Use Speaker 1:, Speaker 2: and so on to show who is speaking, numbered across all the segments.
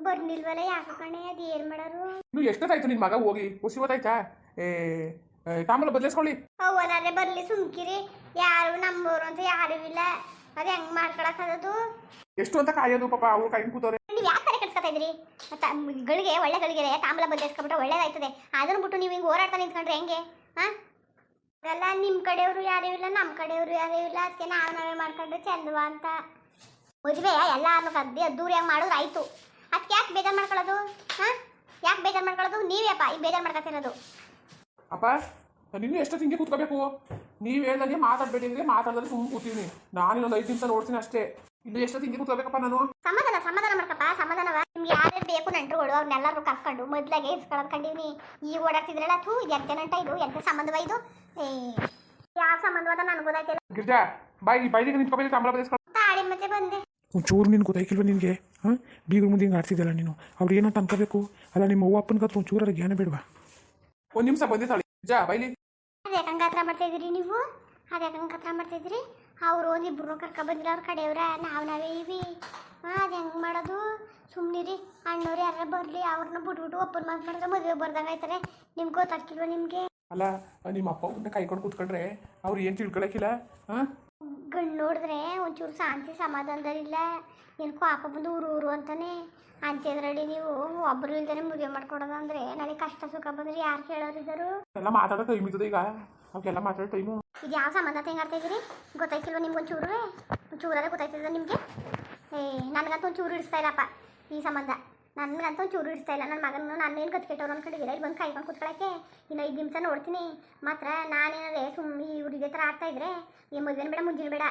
Speaker 1: ಬರ್ನಿಲ್ವಲ್ಲ ಯಾಕೆ ಕಣೆ ಅದು ಏನು ಮಾಡೋರು?
Speaker 2: ಇನ್ನು ಎಷ್ಟೊತ್ತಾಯ್ತು ನಿನ್ನ ಮಗ ಹೋಗಿ? ಖುಷಿ ಗೊತ್ತಾಯ್ತಾ ಏ ಏ, ತಾಂಬೂಲ ಬದಲಿಸ್ಕೊಳ್ಳಿ.
Speaker 1: ಅವನಾದ್ರೆ ಬರ್ಲಿ ಸುಮ್ಕಿರಿ. ಯಾರು ನಮ್ಮೋರು ಅಂತ ಯಾರು ಇಲ್ಲ. ಅದು ಹೆಂಗ್ ಮಾಡ್ಕೊಳಕ್ಕದು
Speaker 2: ಎಷ್ಟು ಅಂತ ಕಾಯೋದು ಪಾಪ ಅವ್ರು ಕೈ ಕೂತವ್ರೆ
Speaker 1: ನೀವು ಯಾಕೆ ತಲೆ ಕೆಡ್ಸ್ಕೊತಾ ಇದ್ರಿ? ತ- ಗಳಿಗೆ ಒಳ್ಳೆ ಗಳಿಗೆ ತಾಂಬಲ ಬದಲಿಸ್ಕೊಬಿಟ್ರೆ ಒಳ್ಳೇದಾಯ್ತದೆ. ಅದನ್ನ ಬಿಟ್ಟು ನೀವು ಹಿಂಗೆ ಹೋರಾಡ್ತಾ ನಿಂತ್ಕೊಂಡ್ರೆ ಹೆಂಗೆ? ಹಾ ಅಲ್ಲ ನಿಮ್ಮ ಕಡೆಯವರು ಯಾರೂ ಇಲ್ಲ ನಮ್ಮ ಕಡೆಯವರು ಯಾರೂ ಇಲ್ಲ. ಅದಕ್ಕೆ ನಾವು ನಾವೇ ಮಾಡ್ಕೊಂಡ್ರೆ ಚಂದವಾ ಅಂತ. ಮದುವೆ ಎಲ್ಲಾನು ಕದ್ದಿ ಅದ್ದೂರಿಯಾಗಿ ಮಾಡಿದ್ರೆ ಆಯ್ತು ಅದಕ್ಕೆ ಯಾಕೆ ಬೇಜಾರು ಮಾಡ್ಕೊಳ್ಳೋದು? ಹಾ? ಯಾಕೆ ಬೇಜಾರು ಮಾಡ್ಕೊಳ್ಳೋದು? ನೀವೇಪ್ಪ ಈ ಬೇಜಾರು ಮಾಡ್ಕೊತಿರೋದು
Speaker 2: ಅಪ್ಪ ನೀನು ಎಷ್ಟು ತಿಂಗೆ ಕೂತ್ಕೋಬೇಕು? ನೀವು ಹೇಳ್ದಂಗೆ ಮಾತಾಡ್ಬೇಡಿ ಅಂದ್ರೆ ಮಾತಾಡಿದ್ರೆ ಸುಮ್ಮನೆ ಕೂತೀನಿ. ನಾನು ಇನ್ನೊಂದು ಐದು ನಿಮಿಷ ನೋಡ್ತೀನಿ ಅಷ್ಟೇ. ಇನ್ನು ಎಷ್ಟು ತಿಂಗೆ ಕೂತ್ಕೋಬೇಕಪ್ಪ ನಾನು?
Speaker 1: ಸಮಾಧಾನ ಸಮಾಧಾನ ಮಾಡ್ಕಪ್ಪ ಸಮಾಧಾನವ. ನಿಮ್ಗೆ ಯಾರ್ಯಾರು ಬೇಕು ನಂಟ್ರುಗಳು ಅವ್ರನ್ನೆಲ್ಲರೂ ಕರ್ಕೊಂಡು ಮೊದ್ಲಾಗೆ ಇಸ್ಕೊಳ್ಳೋದು ಕಂಡೀನಿ ಈಗ ಓಡಾಡ್ತಿದ್ರಲ್ಲ ಥೂ ಇದು ಎಂತ ನಂಟ ಇದು ಎಂತ ಸಂಬಂಧವ ಇದು? ಏ ಯಾವ ಸಂಬಂಧವಾದ ನನಗೆ ಗೊತ್ತಾಯ್ತಿಲ್ಲ
Speaker 2: ಗಿರ್ಜಾ ಬಾಯಿ ಬೈದಿಗೆ ನಿಂತ್ಕೋಬೇಕು ಸಂಬಳ
Speaker 1: ತಾಳಿ ಮತ್ತೆ ಬಂದೆ.
Speaker 3: ಒಂಚೂರು ನಿನ್ಗೆ ಗೊತ್ತಾಯ್ಕಿಲ್ವ ನಿನಗೆ? ಹಾಂ? ಬೀಗ್ರ ಮುಂದೆ ಹಿಂಗೆ ಆಡ್ತಿದ್ದಲ್ಲ ನೀನು. ಅವ್ರು ಏನಂತ ಅನ್ಕೋಬೇಕು ಅಲ್ಲ ನಿಮ್ಮ ಅವ್ವ ಅಪ್ಪನ ಹತ್ರ ಒಂಚೂರ ಜ್ಞಾನ ಬಿಡ್ವಾ?
Speaker 2: ಒಂದು ನಿಮಿಷ ಬಂದಿದ್ದಾಳೆ. ಜಾ ಬೈಲಿ.
Speaker 1: ಅದೇ ಯಾಕಂಗೆ ಹತ್ರ ಮಾಡ್ತಾ ನೀವು? ಅದೇ ಯಾಕಂಗೆ ಹತ್ರ ಮಾಡ್ತಾಯಿದ್ರಿ ಅವ್ರು ಅವರು ಒಂದಿಬ್ರು ಕರ್ಕೊ ಬಂದಿಲ್ಲ ಅವ್ರ ಕಡೆಯವ್ರ. ನಾವು ನಾವೇ ಇವಿ. ಹಾಂ ಅದು ಹೆಂಗೆ ಮಾಡೋದು? ಸುಮ್ಮನಿರಿ ಅಣ್ಣವ್ರು ಯಾರು ಬರಲಿ ಅವ್ರನ್ನ ಬಿಟ್ಬಿಟ್ಟು ಒಪ್ಪನ ಮಾತು ಮಾಡಿದ್ರೆ ಮದುವೆ ಬರ್ದಂಗೆ ಆಯ್ತಾರೆ. ನಿಮ್ಗೆ ಗೊತ್ತಾಗ್ತಿಲ್ವ ನಿಮಗೆ?
Speaker 2: ಅಲ್ಲ ನಿಮ್ಮ ಅಪ್ಪ ಅವ್ರನ್ನ ಕೈಕೊಂಡು ಕೂತ್ಕೊಂಡ್ರೆ ಅವ್ರು ಏನು ತಿಳ್ಕೊಳಕ್ಕಿಲ್ಲ ಹಾಂ?
Speaker 1: ನೋಡಿದ್ರೆ ಒಂಚೂರು ಶಾಂತಿ ಸಮಾಧಾನದಲ್ಲಿಲ್ಲ ಏನು ಪಾಪ ಬಂದು ಊರು ಊರು ಅಂತಾನೆ. ಅಂತಿದ್ರಡಿ ನೀವು ಒಬ್ಬರು ಇಲ್ದೇ ಮದುವೆ ಮಾಡ್ಕೊಡೋದು ಅಂದ್ರೆ ನನಗೆ ಕಷ್ಟ ಸುಖ ಬಂದ್ರೆ ಯಾರು ಕೇಳೋರಿದ್ದರು
Speaker 2: ಎಲ್ಲ ಮಾತಾಡೋ ಟೈಮ್ ಇದ್ದದ ಈಗ. ಅವಕ್ಕೆಲ್ಲ ಮಾತಾಡೋ ಟೈಮು
Speaker 1: ಇದು ಯಾವ ಸಂಬಂಧ ಹೆಂಗೆ ಆಡ್ತಾ ಇದ್ದೀರಿ ಗೊತ್ತಾಯ್ತಿಲ್ವ ನಿಮ್ಗೆ ಒಂಚೂರು? ಒಂಚೂರಾದ್ರೆ ಗೊತ್ತಾಯ್ತಿಲ್ಲ ನಿಮಗೆ? ಏ ನನಗಂತೂ ಒಂಚೂರು ಇಡಿಸ್ತಾ ಇಲ್ಲಪ್ಪ ಈ ಸಂಬಂಧ. ನನಗಂತೂ ಚೂರು ಇಡಿಸ್ತಾ ಇಲ್ಲ. ನನ್ನ ಮಗನ ನಾನು ಏನು ಕತ್ಕೆಟ್ಟವ್ರು ಕಡೆ ಇಲ್ಲಿ ಬಂದು ಕಾಯ್ಕೊಂಡು ಕುತ್ಕೊಳಕ್ಕೆ ಇನ್ನು ಐದು ನಿಮಿಷ ನೋಡ್ತೀನಿ. ಮಾತ್ರ ನಾನೇನಾದ್ರೆ ಸುಮ್ಮನೆ ಇವ್ರು ಇದೇ ಥರ ಆಗ್ತಾ ಇದ್ರೆ ಈ ಮದುವೆನ ಬೇಡ ಮುಂಜಿನ ಬೇಡ.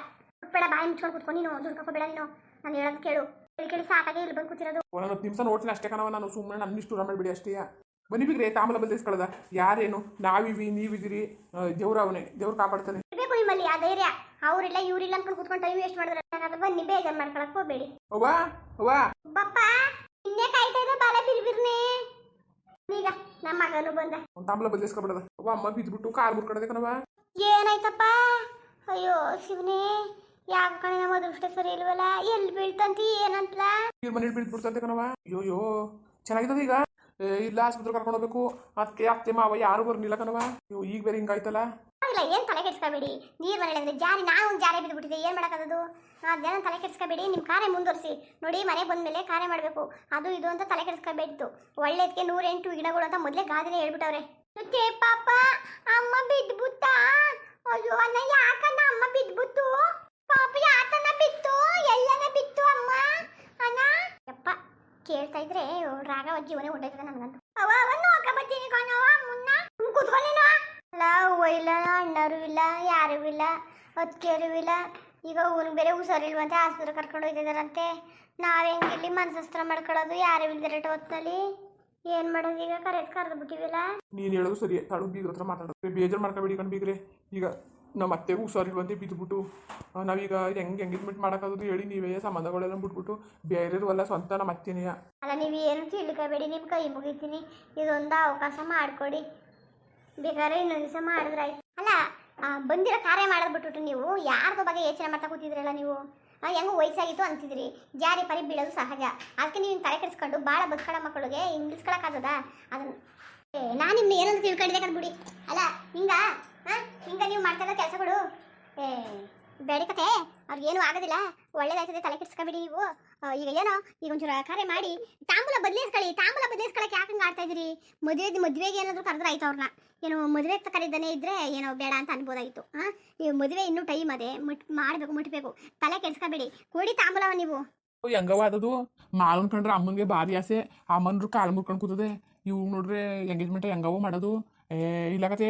Speaker 1: ಬೇಡ ಬಾಯಿ ಮುಚ್ಕೊಂಡು ಕೂತ್ಕೊಂಡು ನೀನು. ದುಡ್ಕೋಬೇಡ ನೀನು. ನಾನು ಹೇಳೋದು ಕೇಳು. ಕೇಳಿ ಕೇಳಿ ಸಾಕಾಗಿ ಇಲ್ಲಿ ಬಂದು ಕೂತಿರೋದು.
Speaker 2: ಹತ್ತು ನಿಮಿಷ ನೋಡ್ತೀನಿ ಅಷ್ಟೇ ಕಣವ ನಾನು. ಸುಮ್ಮನೆ ನನ್ನ ಇಷ್ಟು ಮಾಡಿಬಿಡಿ ಅಷ್ಟೇ. ಬನ್ನಿ ಬಿಗ್ರೆ ತಾಮಲ ಬದಲಿಸ್ಕೊಳ್ಳೋದ ಯಾರೇನು? ನಾವಿವಿ ನೀವಿದಿರಿ. ದೇವ್ರ ಅವನೇ. ದೇವ್ರು ಕಾಪಾಡ್ತಾನೆ.
Speaker 1: ಇರಬೇಕು ನಿಮ್ಮಲ್ಲಿ ಆ ಧೈರ್ಯ. ಅವರಿಲ್ಲ ಇವರಿಲ್ಲ ಅನ್ಕೊಂಡು ಕೂತ್ಕೊಂಡು ಟೈಮ್ ವೇಸ್ಟ್ ಮಾಡಿದ್ರೆ ಬನ್ನಿ ಬೇಜಾರು ಮಾಡ್ಕೊಳಕ್ ಹೋಗ್ಬೇಡಿ.
Speaker 2: ಅವ್ವಾ ಅವ್ವಾ.
Speaker 1: ಬಪ್ಪ! ಇನ್ನೇ ಕಾಯ್ತಾ ಇದ್ದ ಬಾಲ ಬಿರ್ಬಿರ್ನೆ. ಈಗ ನಮ್ಮ ಮಗನು ಬಂದ.
Speaker 2: ಒಂದು ತಾಂಬೂಲ ಬದಲಿಸ್ಕೊಬಿಡದ ಅವ ಅಮ್ಮ ಬಿದ್ದುಬಿಟ್ಟು ಕಾರ್ ಮುರ್ಕೊಡದೆ ಕಣವ
Speaker 1: ಏನಾಯ್ತಪ್ಪ? ಅಯ್ಯೋ ಶಿವನೇ. ಯಾವ ಕಣೆ ನಮ್ಮ ಅದೃಷ್ಟ ಸರಿ ಇಲ್ವಲ್ಲ? ಎಲ್ಲಿ ಬೀಳ್ತಂತಿ ಏನಂತಲ?
Speaker 2: ನೀರ್ ಮನೇಲಿ ಬಿದ್ದುಬಿಡ್ತಂತೆ ಕಣವ ಅಯ್ಯೋಯ್ಯೋ ಅಯ್ಯೋ ಚೆನ್ನಾಗಿದ್ದದ ಈಗ? ಏ, ಇಲ್ಲ ಆಸ್ಪತ್ರೆ ಕರ್ಕೊಂಡು ಹೋಗ್ಬೇಕು. ಅದಕ್ಕೆ ಅತ್ತೆ ಮಾವ ಯಾರು ಬರ್ಲಿಲ್ಲ ಕಣವ ಅಯ್ಯೋ ಈಗ ಬೇರೆ ಹಿಂಗಾಯ್ತಲ್ಲ.
Speaker 1: ಇಲ್ಲ ಏನ್ ತಲೆ ಕೆಡ್ಸ್ಕೊಬೇಡಿ. ನೀರು ಮನೆ ಅಂದ್ರೆ ಜಾರಿ ನಾನು ಒಂದು ಜಾರಿ ಬಿದ್ದುಬಿಟ್ಟಿದೆ ಏನ್ ಮಾಡೋಕ್ಕಾಗೋದು? ಅದನ್ನ ತಲೆ ಕೆಡಿಸ್ಕೋಬೇಡಿ ನಿಮ್ಮ ಕಾರ್ಯ ಮುಂದುವರಿಸಿ. ನೋಡಿ, ಮನೆ ಬಂದ್ಮೇಲೆ ಕಾರ್ಯ ಮಾಡಬೇಕು. ಅದು ಇದು ಅಂತ ತಲೆ ಕೆಡಿಸ್ಕೋಬೇಡಿತ್ತು. ಒಳ್ಳೇದಕ್ಕೆ ನೂರೆಂಟು ಗಿಡಗಳು ಅಂತ ಮೊದಲೇ ಗಾದಿನೇ ಹೇಳ್ಬಿಟ್ಟವ್ರೆ. ಮತ್ತೆ ಪಾಪ, ಅಮ್ಮ ಬಿದ್ದುಬಿಟ್ಟ. ಅಯ್ಯೋ ಅನ್ನ ಯಾಕನ್ನ ಅಮ್ಮ ಬಿದ್ದುಬಿಟ್ಟು? ಪಾಪ ಯಾತನ ಬಿತ್ತು? ಎಲ್ಲನ ಬಿತ್ತು ಅಮ್ಮ? ಅಣ್ಣ? ಯಪ್ಪ, ಕೇಳ್ತಾ ಇದ್ರೆ ರಾಗ ಜೀವನೇ ಹೊಂಟೋಯ್ತದೆ ನನಗಂತೂ. ಅವ ಅವನು ನೋಡ್ಕ ಬರ್ತೀನಿ ಕಣವ ಕೂತ್ಕೊಳ್ಳೇನೋ ಅಲ್ಲ ಹೂವು ಇಲ್ಲ ಅಣ್ಣರು ಇಲ್ಲ ಯಾರೂ ಇಲ್ಲ ಅದಕ್ಕೇರು ಇಲ್ಲ. ಈಗ ಊರು ಬೇರೆ ಹುಷಾರಿಲ್ವಂತೆ ಆಸ್ಪತ್ರೆ ಕರ್ಕೊಂಡು ಹೋಗ್ತಿದಾರಂತೆ. ಹೆಂಗೆ ಹೆಂಗಿಲ್ಲಿ ಮನಸಸ್ತ್ರ ಮಾಡ್ಕೊಳ್ಳೋದು ಯಾರು ಇಲ್ದಿರಟ ಹೊತ್ತಿನಲ್ಲಿ ಏನು ಮಾಡೋದು ಈಗ? ಕರೆಕ್ಟ್ ಕರೆದು ಬಿಟ್ಟಿವಿಲ್ಲ
Speaker 2: ನೀನು ಹೇಳೋದು ಸರಿ ತಾಳು ಬೀಗ್ರ ಹತ್ರ ಮಾತಾಡೋದು ಬೇಜಾರು ಮಾಡ್ಕೊಬೇಡಿ ಕಣ್ ಬೀಗ್ರೆ. ಈಗ ನಮ್ಮ ಅತ್ತೆಗೂ ಹುಷಾರಿಲ್ವಂತೆ ಬಿದ್ದುಬಿಟ್ಟು ನಾವೀಗ ಹೆಂಗೆ ಎಂಗೇಜ್ಮೆಂಟ್ ಮಾಡೋಕ್ಕಾಗೋದು ಹೇಳಿ ನೀವೇ ಸಂಬಂಧಗಳೆಲ್ಲ ಬಿಟ್ಬಿಟ್ಟು ಬೇರೆಯವರು ಅಲ್ಲ ಸ್ವಂತ ನಮ್ಮ ಅತ್ತೆನೆಯ
Speaker 1: ಅಲ್ಲ ನೀವು ಏನು ತಿಳ್ಕೊಬೇಡಿ ನಿಮ್ಮ ಕೈ ಮುಗಿತೀನಿ. ಇದೊಂದು ಅವಕಾಶ ಮಾಡಿಕೊಡಿ. ಬೇಕಾದ್ರೆ ಇನ್ನೊಂದು ಮಾಡಿದ್ರೆ ಆಯ್ತು. ಅಲ್ಲ ಬಂದಿರೋ ಕಾರ್ಯ ಮಾಡೋದು ಬಿಟ್ಬಿಟ್ಟು ನೀವು ಯಾರ್ದೋ ಬಗ್ಗೆ ಯೋಚನೆ ಮಾಡ್ತಾ ಕೂತಿದ್ರಲ್ಲ ನೀವು? ಹೆಂಗೋ ವಯಸ್ಸಾಗಿತ್ತು ಅಂತಿದ್ರಿ. ಜಾರಿ ಪರಿ ಬೀಳೋದು ಸಹಜ. ಅದಕ್ಕೆ ನೀವು ತಲೆ ಕೆಡಿಸ್ಕೊಂಡು ಭಾಳ ಬದುಕಳ ಮಕ್ಕಳಿಗೆ ಹಿಂಗಿಸ್ಕೊಳಕ್ಕಾಗದ ಅದನ್ನ ಏ, ನಾನು ನಿಮ್ಮ ಏನಂತ ತಿಳ್ಕೊಂಡಿದ್ದೆ ಕಂಡ್ಬಿಡಿ ಅಲ್ಲ, ಹಿಂಗ ಹಾಂ ಹಿಂಗ ನೀವು ಮಾಡ್ತಾ ಕೆಲಸಗಳು? ಏ ಬೇಡಿ ಕತೆ. ಅವ್ರಿಗೇನು ಆಗೋದಿಲ್ಲ. ಒಳ್ಳೇದಾಯ್ತದೆ ತಲೆ ಕೆಡ್ಸ್ಕೊಬಿಡಿ ನೀವು. ಈಗ ಏನೋ, ಈಗ ಒಂಚೂರು ಕರೆ ಮಾಡಿ, ತಾಂಬೂಲ ಬದಲಿಸ್ಕೊಳ್ಳಿ, ತಾಂಬೂಲ ಬದಲಿಸ್ಕೊಳ್ಳಕ್ಕೆ ಯಾಕೆ ಹಂಗೆ ಆಡ್ತಾ ಇದ್ರಿ ಮದುವೆ ಮದುವೆಗೆ ಏನಾದರೂ ಕರೆದ್ರೆ ಆಯ್ತು ಅವ್ರನ್ನ ಏನೋ ಮದುವೆ ಕರೀದಾನೆ ಇದ್ರೆ ಏನೋ ಬೇಡ ಅಂತ ಅನ್ಬೋದಾಗಿತ್ತು. ಹಾಂ ನೀವು ಮದುವೆ ಇನ್ನೂ ಟೈಮ್ ಅದೇ. ಮುಟ್, ಮಾಡಬೇಕು, ಮುಟ್ಬೇಕು. ತಲೆ ಕೆಡ್ಸ್ಕೊಬೇಡಿ. ಕೊಡಿ ತಾಂಬೂಲವ ನೀವು.
Speaker 2: ಹೆಂಗವಾದದು. ಮಾಲನ್ ಕಂಡ್ರೆ ಅಮ್ಮನಿಗೆ ಭಾರಿ ಆಸೆ. ಅಮ್ಮನ್ರು ಕಾಲು ಮುರ್ಕೊಂಡು ಕೂತದೆ. ಇವು ನೋಡ್ರೆ ಎಂಗೇಜ್ಮೆಂಟ್ ಹೆಂಗವೋ ಮಾಡೋದು. ಏ, ಇಲ್ಲಕತೆ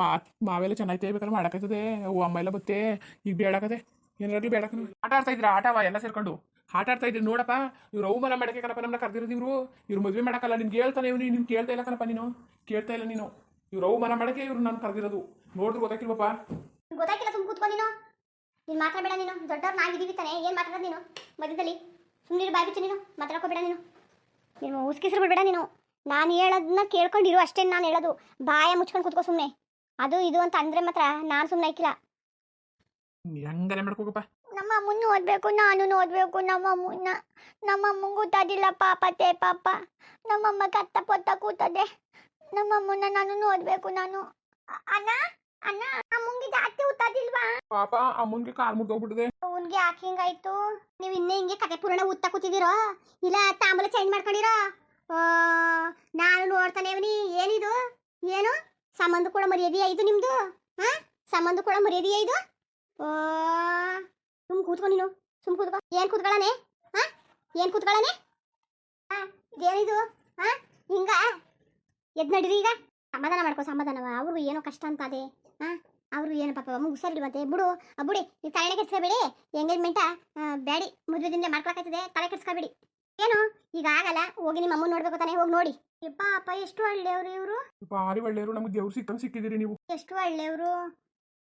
Speaker 2: ಮಾ ಮಾವೆಲ್ಲ ಚೆನ್ನಾಗೈತೆ, ಬೇಕಾದ್ರೆ ಮಾಡಾಕತ್ತದೆ. ಓ ಅಮ್ಮ ಎಲ್ಲ ಬತ್ತೆ, ಈಗ ಬೇಡಕತೆ. ಏನಾಗಲಿ ಬೇಡ ಆಟ ಆಡ್ತಾ ಇದ್ರ ಆಟವ ಎಲ್ಲ ಸೇರ್ಕೊಂಡು. ಆಟ ಆಡ್ತಾ ಇದ್ರಿ ನೋಡಪ್ಪ. ಇವ್ರು ಅವು ಮನ ಮಾಡಕ್ಕೆ ಕಣಪ್ಪ ನಮ್ಮನ್ನ ಕರೆದಿರೋದು ಇವರು. ಇವ್ರು ಮದುವೆ ಮಾಡಕ್ಕಲ್ಲ ನಿನ್ಗೆ ಹೇಳ್ತಾನೆ ಇವ್ನು ನೀನು ಕೇಳ್ತಾ ಇಲ್ಲ ಕಣಪ್ಪ ನೀನು. ಕೇಳ್ತಾ ಇಲ್ಲ ನೀನು. ಇವ್ರು ಅವು ಮನ ಮಾಡಕ್ಕೆ ಇವ್ರು ನಾನು ಕರೆದಿರೋದು. ನೋಡಿದ್ರೆ ಗೊತ್ತಾಗಿಲ್ವಪ್ಪ
Speaker 1: ಗೊತ್ತಾಗಿಲ್ಲ ಸುಮ್ಮನೆ ಕೂತ್ಕೊ ನೀನು. ನೀನು ಮಾತಾಡಬೇಡ ನೀನು. ದೊಡ್ಡವ್ರು ನಾವಿದ್ದೀವಿ ತಾನೆ. ಏನು ಮಾತಾಡೋದು ನೀನು? ಮಧ್ಯದಲ್ಲಿ. ಸುಮ್ಮನೆ ಬಾಯ್ ಬಿಚ್ಚು ನೀನು. ಮಾತಾಡ್ಕೋಬೇಡ ನೀನು. ನೀನು ಉಸ್ಕಿಸ್ರು ಬಿಡಬೇಡ ನೀನು. ನಾನು ಹೇಳೋದನ್ನ ಕೇಳ್ಕೊಂಡಿರು ಅಷ್ಟೇ ನಾನು ಹೇಳೋದು. ಬಾಯ ಮುಚ್ಕೊಂಡು ಕೂತ್ಕೋ ಸುಮ್ಮನೆ ಅದು ಇದು ಅಂತ ಅಂದ್ರೆ ಮಾತ್ರ ನಾನು ಸುಮ್ಮನೆ ಐಕಿಲ್ಲ
Speaker 2: ಹೆಂಗಾರೆ ಮಾಡ್ಕೋಗಪ್ಪ.
Speaker 1: ನಮ್ಮ ಅಮ್ಮನ ಓದ್ಬೇಕು ನಾನು ಓದ್ಬೇಕು ನಮ್ಮ ಅಮ್ಮನ್ನ. ನಮ್ಮ ಅಮ್ಮಂಗೆ ಗೊತ್ತಾದಿಲ್ಲ ಪಾಪತೆ ಪಾಪ. ನಮ್ಮಮ್ಮ ಕತ್ತ ಪೊತ್ತ ಕೂತದೆ. ನಮ್ಮ ಅಮ್ಮನ ನಾನು ಓದ್ಬೇಕು ನಾನು. ಅ- ಅಣ್ಣ ಅಣ್ಣ ಅಮ್ಮಂಗೆ ಜಾಸ್ತಿ ಉತ್ತಾದಿಲ್ವಾ
Speaker 2: ಪಾಪ ಅಮ್ಮನ್ಗೆ ಕಾಲ್ ಮುಗ್ದೋಗ್ಬಿಟ್ಟಿದೆ
Speaker 1: ಅವನ್ಗೆ ಯಾಕೆ ಹಿಂಗಾಯ್ತು? ನೀವು ಇನ್ನೇ ಹಿಂಗೆ ಕತೆ ಪೂರ್ಣ ಉತ್ತ ಕೂತಿದ್ದೀರೋ? ಇಲ್ಲ ತಾಂಬೂಲ ಚೇಂಜ್ ಮಾಡ್ಕೊಂಡಿರೋ? ಆ, ನಾನು ನೋಡ್ತಾನೆ ಅವನಿ. ಏನಿದು? ಏನು? ಸಂಬಂಧ ಕೂಡ ಮರ್ಯಾದೆ ಇದು ನಿಮ್ದು? ಹಾ ಸಂಬಂಧ ಕೂಡ ಮರ್ಯಾದೆ ಇದು? ಓ, ಸುಮ್ ಕೂತ್ಕೊ ನೀನು. ಸುಮ್ ಕೂತ್ಕೊ. ಏನ್ ಕೂತ್ಕೊಳ್ಳನೆ ಹಾ ಏನ್ ಕೂತ್ಕೊಳ್ಳನೆ ಹಾ ಇದೇನಿದು? ಹಾ ಹಿಂಗ? ಎದ್ ನಡೀರಿ ಈಗ. ಸಮಾಧಾನ ಮಾಡ್ಕೊ ಸಮಾಧಾನವ ಅವ್ರಿಗೂ ಏನೋ ಕಷ್ಟ ಅಂತ ಅದೇ. ಹಾ ಅವ್ರು ಏನು ಪಾಪ ಮುಗಿಸಲ್ವಂತೆ ಬಿಡು. ಬಿಡಿ. ನೀವು ತಲೆ ಕೆಡ್ಸ್ಕೊಬೇಡಿ. ಎಂಗೇಜ್ಮೆಂಟ ಬ್ಯಾಡಿ. ಮದುವೆ ದಿನ ಮಾಡ್ಕೊಳಕತ್ತದೆ ತಲೆ ಕೆಡ್ಸ್ಕೊಬೇಡಿ. ಏನು? ಈಗ ಆಗಲ್ಲ. ಹೋಗಿ ನಿಮ್ಮ ಅಮ್ಮ ನೋಡ್ಬೇಕು ತಾನೇ. ಹೋಗಿ ನೋಡಿ. ಯಪ್ಪ ಅಪ್ಪ ಎಷ್ಟು ಒಳ್ಳೆಯವರು ಇವರು?
Speaker 2: ಭಾರಿ ಒಳ್ಳೆಯವರು ನಮ್ಗೆ ದೇವ್ರು ಸಿಕ್ಕಂಗ್ ಸಿಕ್ಕಿದಿರಿ ನೀವು.
Speaker 1: ಎಷ್ಟು ಒಳ್ಳೆಯವರು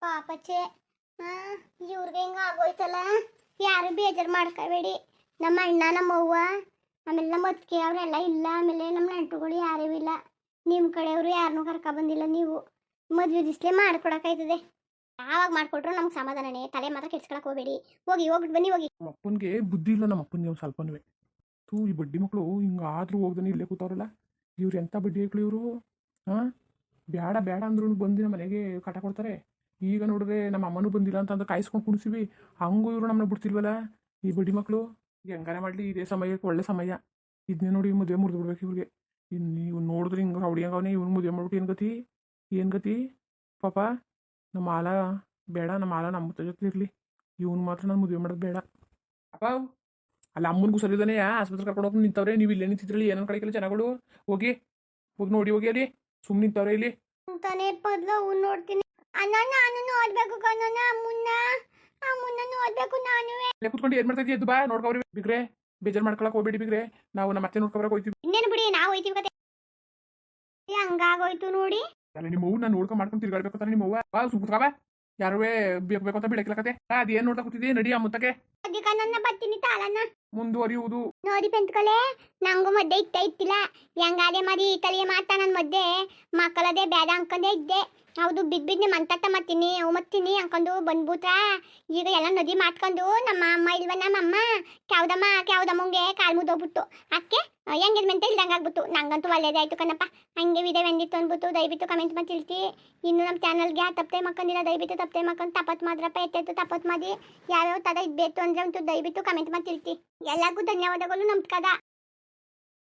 Speaker 1: ಪಾಪಚ್ಚೆ ಹಾ ಇವ್ರಿಗೆ ಹೆಂಗ ಆಗೋಯ್ತಲ್ಲ? ಯಾರು ಬೇಜಾರು ಮಾಡ್ಕೋಬೇಡಿ. ನಮ್ಮ ಅಣ್ಣ ನಮ್ಮ ಅವ್ವ ಆಮೇಲೆ ನಮ್ಮ ಅತ್ತಿಗೆ ಅವರೆಲ್ಲ ಇಲ್ಲ. ಆಮೇಲೆ ನಮ್ಮ ನೆಂಟುಗಳು ಯಾರೂ ಇಲ್ಲ. ನಿಮ್ಮ ಕಡೆಯವರು ಯಾರನ್ನೂ ಕರ್ಕೊ ಬಂದಿಲ್ಲ ನೀವು. ಮದುವೆ ದಿಸ್ಲೇ ಮಾಡ್ಕೊಡಕ್ಕಾಯ್ತದೆ ಯಾವಾಗ ಮಾಡ್ಕೊಟ್ರು ನಮ್ಗೆ ಸಮಾಧಾನನೇ. ತಲೆ ಮಾತ್ರ ಕೆಡ್ಸ್ಕೊಳಕ್ ಹೋಗ್ಬೇಡಿ. ಹೋಗಿ ಹೋಗ್ಬಿಟ್ಟು ಬನ್ನಿ ಹೋಗಿ.
Speaker 2: ನಮ್ಮ ಅಪ್ಪನಿಗೆ ಬುದ್ಧಿ ಇಲ್ಲ ನಮ್ಮ ಅಪ್ಪನಿಗೆ ಒಂದು ಸ್ವಲ್ಪನೂ ತೂ ಈ ಬಡ್ಡಿ ಮಕ್ಕಳು ಹಿಂಗಾದ್ರೂ ಹೋಗ್ದಾನೆ ಇಲ್ಲೇ ಕೂತವ್ರಲ್ಲ ಇವ್ರು ಎಂಥ ಬಡ್ಡಿ ಮಕ್ಕಳು ಇವರು? ಹಾಂ? ಬೇಡ ಬೇಡ ಅಂದ್ರೂ ಬಂದು ನಮ್ಮ ಮನೆಗೆ ಕಟ ಕೊಡ್ತಾರೆ. ಈಗ ನೋಡಿದ್ರೆ ನಮ್ಮ ಅಮ್ಮನೂ ಬಂದಿಲ್ಲ ಅಂತಂದು ಕಾಯಿಸ್ಕೊಂಡು ಕುಣಿಸಿವಿ. ಹಂಗೂ ಇವರು ನಮ್ಮನ್ನ ಬಿಡ್ತಿಲ್ವಲ್ಲ? ಈ ಬಡ್ಡಿ ಮಕ್ಕಳು ಹೆಂಗಾರ ಮಾಡಲಿ, ಇದೇ ಸಮಯಕ್ಕೆ ಒಳ್ಳೆ ಸಮಯ. ಇದನ್ನೇ ನೋಡಿ ಮದುವೆ ಮುರಿದು ಬಿಡ್ಬೇಕು ಇವ್ರಿಗೆ. ಇನ್ನು ನೀವು ನೋಡಿದ್ರೆ ಹಿಂಗೆ ರೌಡಿ ಹಂಗವನೇ ಇವ್ನು ಮದುವೆ ಮಾಡ್ಬಿಟ್ಟು ಏನು ಗತಿ? ಏನು ಗತಿ? ಪಾಪ, ನಮ್ಮ ಆಲ ಬೇಡ, ನಮ್ಮ ಆಲ ನಮ್ಮ ಜೊತೆ ಇರಲಿ. ಇವ್ನು ಮಾತ್ರ ನಾನು ಮದುವೆ ಮಾಡೋದು ಬೇಡ. ಅಪ್ಪ ಅಲ್ಲ ಅಮ್ಮನಿಗೂ ಸರಿದಾನೆ ಆಸ್ಪತ್ರೆ ಕರ್ಕೊಂಡು ಹೋಗಿ ನಿಂತವ್ರೆ ನೀವು ಇಲ್ಲೇ ನಿಂತಿದ್ರಲ್ಲಿ ಏನೋ ಕಡೆಗೆಲ್ಲ ಜನಗಳು ಹೋಗಿ ಹೋಗಿ ನೋಡಿ ಹೋಗಿ ಅಲ್ಲಿ ಸುಮ್ಮನೆ ನಿಂತವ್ರೆ ಇಲ್ಲಿ.
Speaker 1: ಅಂತಾನೆ ಅವ್ನು ನೋಡ್ತೀನಿ. ಅಣ್ಣ ನಾನು ನೋಡ್ಬೇಕು ಕಣ್ಣ ಅಮ್ಮನ್ನ. ಅಮ್ಮನ್ನ ನೋಡ್ಬೇಕು ನಾನು.
Speaker 2: ಅಲ್ಲೇ ಕುತ್ಕೊಂಡು ಏನ್ ಮಾಡ್ತಾ ಎದ್ದು ಬಾ ನೋಡ್ಕೊವ್ರಿ ಬಿಗ್ರೆ ಬೇಜಾರ್ ಮಾಡ್ಕೊಳಕ್ ಹೋಗ್ಬೇಡಿ ಬಿಗ್ರೆ ನಾವು ನಮ್ಮ ಮತ್ತೆ ನೋಡ್ಕೊಬರಕ್ ಹೋಗ್ತೀವಿ
Speaker 1: ಇನ್ನೇನು ಬಿಡಿ ನಾವು ಹೋಯ್ತೀವಿ ಕತೆ. ಹಂಗಾಗೋಯ್ತು ನೋಡಿ
Speaker 2: ಅಲ್ಲ ನಿಮ್ಮ ಅವ್ವ ನಾನು ನೋಡ್ಕೊಂಡು ಮಾಡ್ಕೊಂಡು ತಿರ್ಗಾಡ್ಬೇಕು ತಾನೆ ನಿಮ್ಮ ಅವ್ವ ಬಾ. ಸುಮ್ಕುತ್ಕವ ಯಾರುವೇ ಬೇಕು ಬೇಕು ಅಂತ ಬಿಡಕ್ಲಕತೆ ಅದೇನು ನೋಡ್ತಾ ಕೂತಿದ್ದೆ? ನಡಿ ಅಮ್ಮತ್ತಕ್ಕೆ
Speaker 1: ಅದಕ್ಕೆ ನನ್ನ ಬರ್ತೀನಿ ತಾಳನ್ನ
Speaker 2: ಮುಂದುವರಿಯುವುದು.
Speaker 1: ನೋಡಿ ಪೆಂತ್ಕಲೆ ನಂಗೂ ಮದ್ದೆ ಇತ್ತ ಇತ್ತಿಲ್ಲ. ಹೆಂಗಾದೆ ಈ ತಲೆಯ ಮಾತಾ ನನ್ನ ಮದ್ದೆ. ಮಕ್ಕಳದೇ ಬೇಡ ಅನ್ಕೊಂಡೇ ಇದ್ದೆ. ಹೌದು, ಬಿದ್ ನಿಮ್ಮ ಅಂತ ಮತ್ತೀನಿ, ಅವು ಮತ್ತೀನಿ ಅನ್ಕೊಂಡು ಬಂದ್ಬಿಟ್ರ ಈಗ ಎಲ್ಲ ನದಿ ಮಾಡ್ಕೊಂಡು ನಮ್ಮ ಅಮ್ಮ ಇಲ್ವ, ನಮ್ಮ ಅಮ್ಮ? ಕ್ಯಾವ್ದಮ್ಮ, ಕ್ಯಾವ್ದಮ್ಮಂಗೆ ಕಾಲು ಮುದ್ದೋಗ್ಬಿಟ್ಟು ಅಕ್ಕೆ ಎಂಗೇಜ್ಮೆಂಟ್ ಇಲ್ದಂಗೆ ಆಗ್ಬಿಟ್ಟು ನಂಗಂತೂ ಒಳ್ಳೇದಾಯ್ತು ಕಣಪ್ಪ. ಹಂಗೆ ವಿದೆ ಬಂದಿತ್ತು ಅಂದ್ಬಿಟ್ಟು ದಯವಿಟ್ಟು ಕಮೆಂಟ್ ಮಾಡಿ ತಿಳಿಸಿ. ಇನ್ನು ನಮ್ಮ ಚಾನಲ್ಗೆ ತಪ್ಪೆ ಮಕ್ಕಂದಿಲ್ಲ, ದಯವಿಟ್ಟು ತಪ್ಪೆ ಮಕ್ಕಂದು ತಪ್ಪತ್ ಮಾಡ್ರಪ್ಪ ಎತ್ತೆತ್ತು ತಪ್ಪತ್ ಮಾಡಿ ಯಾವ್ಯಾವ ಥರ ಇದ್ಬೇಕು ಅಂದ್ರೆ ಅಂತೂ ದಯವಿಟ್ಟು ಕಮೆಂಟ್ ಮಾಡಿ ತಿಳಿಸಿ. ಎಲ್ಲರಿಗೂ ಧನ್ಯವಾದಗಳು ನಮಸ್ಕಾರ